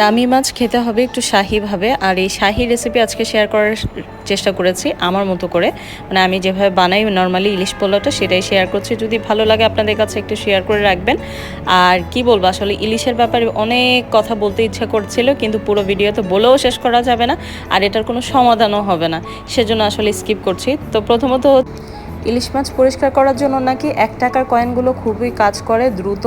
দামি মাছ খেতে হবে, একটু শাহিভাবে আর এই শাহি রেসিপি আজকে শেয়ার করার চেষ্টা করেছি, আমার মতো করে। মানে আমি যেভাবে বানাই নর্মালি ইলিশ পোলাওটা সেটাই শেয়ার করছি। যদি ভালো লাগে আপনাদের কাছে একটু শেয়ার করে রাখবেন। আর কি বলব, আসলে ইলিশের ব্যাপারে অনেক কথা বলতে ইচ্ছা করছিল, কিন্তু পুরো ভিডিও তো বলেও শেষ করা যাবে না। আর এটার কোনো সমাধানও হবে না। সেজন্য আসলে স্কিপ করছি। তো প্রথমত ইলিশ মাছ পরিষ্কার করার জন্য নাকি এক টাকার কয়েনগুলো খুবই কাজ করে দ্রুত।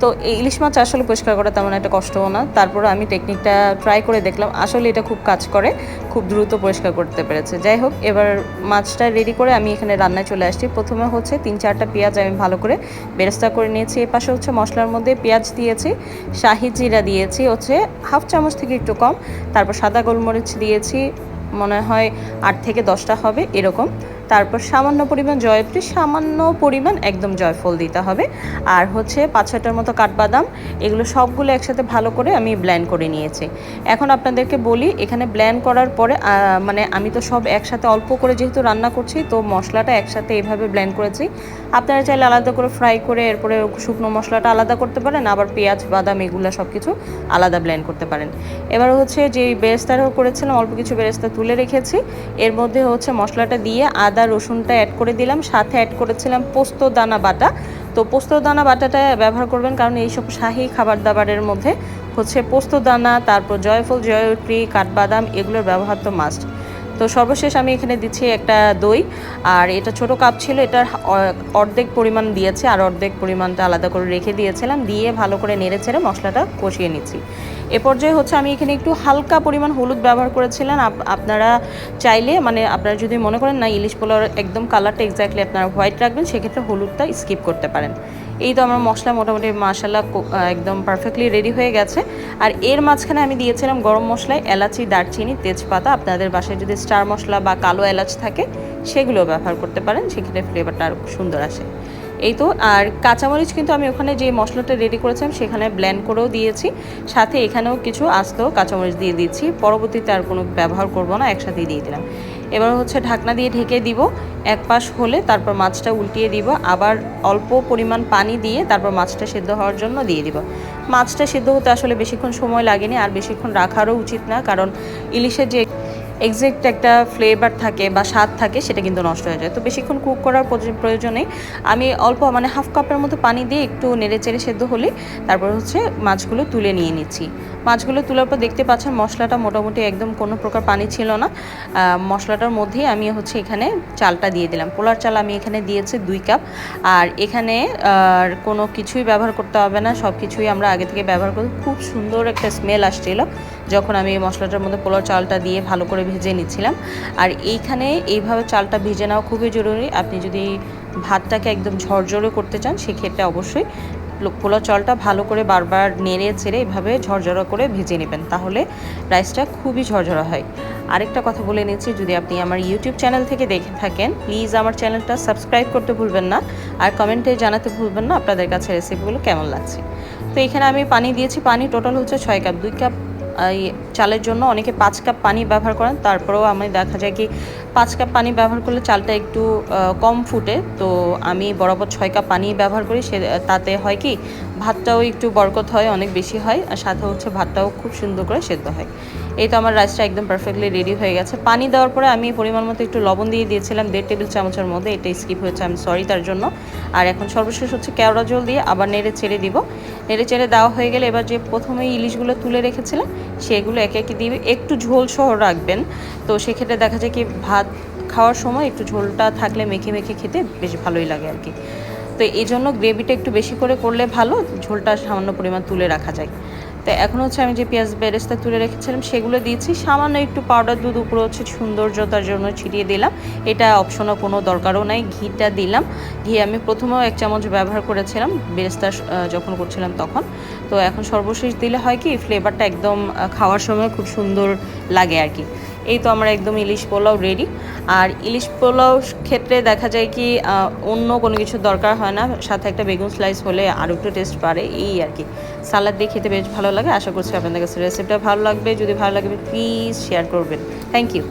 তো এই ইলিশ মাছ আসলে পরিষ্কার করা তেমন একটা কষ্টও না। তারপরে আমি টেকনিকটা ট্রাই করে দেখলাম, আসলে এটা খুব কাজ করে, খুব দ্রুত পরিষ্কার করতে পেরেছে। যাই হোক, এবার মাছটা রেডি করে আমি এখানে রান্নায় চলে আসছি। প্রথমে হচ্ছে তিন চারটা পেঁয়াজ আমি ভালো করে বেরেস্তা করে নিয়েছি। এ পাশে হচ্ছে মশলার মধ্যে পেঁয়াজ দিয়েছি, শাহি জিরা দিয়েছি, হচ্ছে হাফ চামচ থেকে একটু কম। তারপর সাদা গোলমরিচ দিয়েছি, মনে হয় আট থেকে দশটা হবে, এরকম। তারপর সামান্য পরিমাণ জয়ত্রী সামান্য পরিমাণ একদম জয়ফল দিতে হবে। আর হচ্ছে পাঁচ ছটার মতো কাঠবাদাম, এগুলো সবগুলো একসাথে ভালো করে আমি ব্ল্যান্ড করে নিয়েছি। এখন আপনাদেরকে বলি, এখানে ব্ল্যান্ড করার পরে মানে আমি তো সব একসাথে অল্প করে যেহেতু রান্না করছি, তো মশলাটা একসাথে এইভাবে ব্ল্যান্ড করেছি। আপনারা চাইলে আলাদা করে ফ্রাই করে এরপরে শুকনো মশলাটা আলাদা করতে পারেন, আবার পেঁয়াজ, বাদাম এগুলো সব কিছু আলাদা ব্ল্যান্ড করতে পারেন। এবার হচ্ছে যে বেরেস্তারও করেছিলাম, অল্প কিছু বেরেস্তা তুলে রেখেছি। এর মধ্যে হচ্ছে মশলাটা দিয়ে আদা রসুনটা অ্যাড করে দিলাম, সাথে অ্যাড করেছিলাম পোস্ত দানা বাটা। তো পোস্ত দানা বাটাটা ব্যবহার করবেন কারণ এইসব শাহী খাবার দাবারের মধ্যে হচ্ছে পোস্ত দানা, তারপর জয়ফল, জয়ত্রী, কাঠবাদাম, এগুলোর ব্যবহার তো মাস্ট তো সর্বশেষ আমি এখানে দিচ্ছি একটা দই, আর এটা ছোট কাপ ছিল, এটার অর্ধেক পরিমাণ দিয়েছে, আর অর্ধেক পরিমাণটা আলাদা করে রেখে দিয়েছিলাম, দিয়ে ভালো করে নেড়ে ছেড়ে মশলাটা কষিয়ে নিচ্ছি। এ পর্যায়ে হচ্ছে আমি এখানে একটু হালকা পরিমাণ হলুদ ব্যবহার করেছিলেন আপনারা চাইলে মানে আপনারা যদি মনে করেন না, ইলিশ পোলার একদম কালারটা এক্স্যাক্টলি আপনারা হোয়াইট রাখবেন, সেক্ষেত্রে হলুদটা স্কিপ করতে পারেন। এই তো আমার মশলা মোটামুটি মাসাল্লাহ একদম পারফেক্টলি রেডি হয়ে গেছে। আর এর মাঝখানে আমি দিয়েছিলাম গরম মশলায় এলাচি, দারচিনি, তেজপাতা। আপনাদের বাসায় যদি স্টার মশলা বা কালো এলাচ থাকে সেগুলো ব্যবহার করতে পারেন। সেক্ষেত্রে ফ্লেভারটা আরও সুন্দর আসে। এই তো, আর কাঁচামরিচ কিন্তু আমি ওখানে যে মশলাটা রেডি করেছিলাম, সেখানে ব্ল্যান্ড করেও দিয়েছি। সাথে এখানেও কিছু আস্ত কাঁচামরিচ দিয়ে দিচ্ছি পরবর্তীতে আর কোনো ব্যবহার করব না, একসাথেই দিয়ে দিলাম। এবার হচ্ছে ঢাকনা দিয়ে ঢেকে দিব। এক পাশ হলে তারপর মাছটা উল্টিয়ে দিব, আবার অল্প পরিমাণ পানি দিয়ে তারপর মাছটা সেদ্ধ হওয়ার জন্য দিয়ে দিব। মাছটা সেদ্ধ হতে আসলে বেশিক্ষণ সময় লাগেনি, আর বেশিক্ষণ রাখারও উচিত না, কারণ ইলিশের যে এক্সাক্ট একটা ফ্লেভার থাকে বা স্বাদ থাকে, সেটা কিন্তু নষ্ট হয়ে যায়। তো বেশিক্ষণ কুক করার প্রয়োজনে আমি অল্প মানে হাফ কাপের মতো পানি দিয়ে একটু নেড়ে চেড়ে সেদ্ধ হলে তারপর হচ্ছে মাছগুলো তুলে নিয়ে নিচ্ছি। মাছগুলো তোলার পর দেখতে পাচ্ছেন মশলাটা মোটামুটি একদম কোনো প্রকার পানি ছিল না। মশলাটার মধ্যেই আমি হচ্ছে এখানে চালটা দিয়ে দিলাম। পোলার চাল আমি এখানে দিয়েছি দুই কাপ আর এখানে, আর কোনো কিছুই ব্যবহার করতে হবে না। সব কিছুই আমরা আগে থেকে ব্যবহার করি। খুব সুন্দর একটা স্মেল আসছিল। যখন আমি মশলাটার মধ্যে পোলাও চালটা দিয়ে ভালো করে ভেজে নিচ্ছিলাম। আর এইখানে এইভাবে চালটা ভেজে নেওয়া খুবই জরুরি। আপনি যদি ভাতটাকে একদম ঝরঝরে করতে চান, সেক্ষেত্রে অবশ্যই পোলাও চালটা ভালো করে বারবার নেড়ে ছেড়ে এভাবে ঝরঝরা করে ভেজে নেবেন। তাহলে রাইসটা খুবই ঝরঝরা হয়। আরেকটা কথা বলে নিচ্ছি, যদি আপনি আমার ইউটিউব চ্যানেল থেকে দেখে থাকেন, প্লিজ আমার চ্যানেলটা সাবস্ক্রাইব করতে ভুলবেন না। আর কমেন্টে জানাতে ভুলবেন না আপনাদের কাছে রেসিপিগুলো কেমন লাগছে। তো এখানে আমি পানি দিয়েছি। পানি টোটাল হচ্ছে ছয় কাপ, দুই কাপ চালের জন্য অনেকে পাঁচ কাপ পানি ব্যবহার করেন তারপরেও আমি দেখা যায় কি পাঁচ কাপ পানি ব্যবহার করলে চালটা একটু কম ফুটে। তো আমি বরাবর ছয় কাপ পানি ব্যবহার করি। সে, তাতে হয় কি, ভাতটাও একটু বরকত হয়, অনেক বেশি হয়। আর সাথে হচ্ছে ভাতটাও খুব সুন্দর করে সেদ্ধ হয়। এই তো আমার রাইসটা একদম পারফেক্টলি রেডি হয়ে গেছে। পানি দেওয়ার পরে আমি পরিমাণ মতো একটু লবণ দিয়ে দিয়েছিলাম, দেড় টেবিল চামচের মধ্যে। এটা স্কিপ হয়েছে আমি সরি তার জন্য। আর এখন সর্বশেষ হচ্ছে কেওড়া জল দিয়ে আবার নেড়ে ছেড়ে দিব। নেড়ে চেড়ে দেওয়া হয়ে গেলে এবার যে প্রথমে ইলিশগুলো তুলে রেখেছিলাম, সেগুলো একে একে দিয়ে একটু ঝোল সহ রাখবেন। তো সেক্ষেত্রে দেখা যায় কি, ভাত খাওয়ার সময় একটু ঝোলটা থাকলে মেখে মেখে খেতে বেশ ভালোই লাগে আর কি। তো এই জন্য গ্রেভিটা একটু বেশি করে করলে ভালো, ঝোলটা সামান্য পরিমাণ তুলে রাখা যায়। তো এখন হচ্ছে আমি যে পেঁয়াজ বেরেস্তা তুলে রেখেছিলাম, সেগুলো দিয়েছি। সামান্য একটু পাউডার দুধ, উপরে হচ্ছে সৌন্দর্যতার জন্য ছিটিয়ে দিলাম। এটা অপশনও কোনো দরকারও নাই, ঘিটা দিলাম। ঘি আমি প্রথমেও এক চামচ ব্যবহার করেছিলাম, বেরেস্তা যখন করছিলাম তখন। তো এখন সর্বশেষ দিলে হয় কি ফ্লেভারটা একদম খাওয়ার সময় খুব সুন্দর লাগে আর কি। এই তো আমার একদম ইলিশ পোলাও রেডি আর ইলিশ পোলাও ক্ষেত্রে দেখা যায় কি অন্য কোনো কিছু দরকার হয় না। সাথে একটা বেগুন স্লাইস হলে আর একটু টেস্ট পারে এই আর কি। সালাদ দিয়ে খেতে বেশ ভালো লাগে। আশা করছি আপনাদের কাছে রেসিপিটা ভালো লাগবে। যদি ভালো লাগবে প্লিজ শেয়ার করবেন। Thank you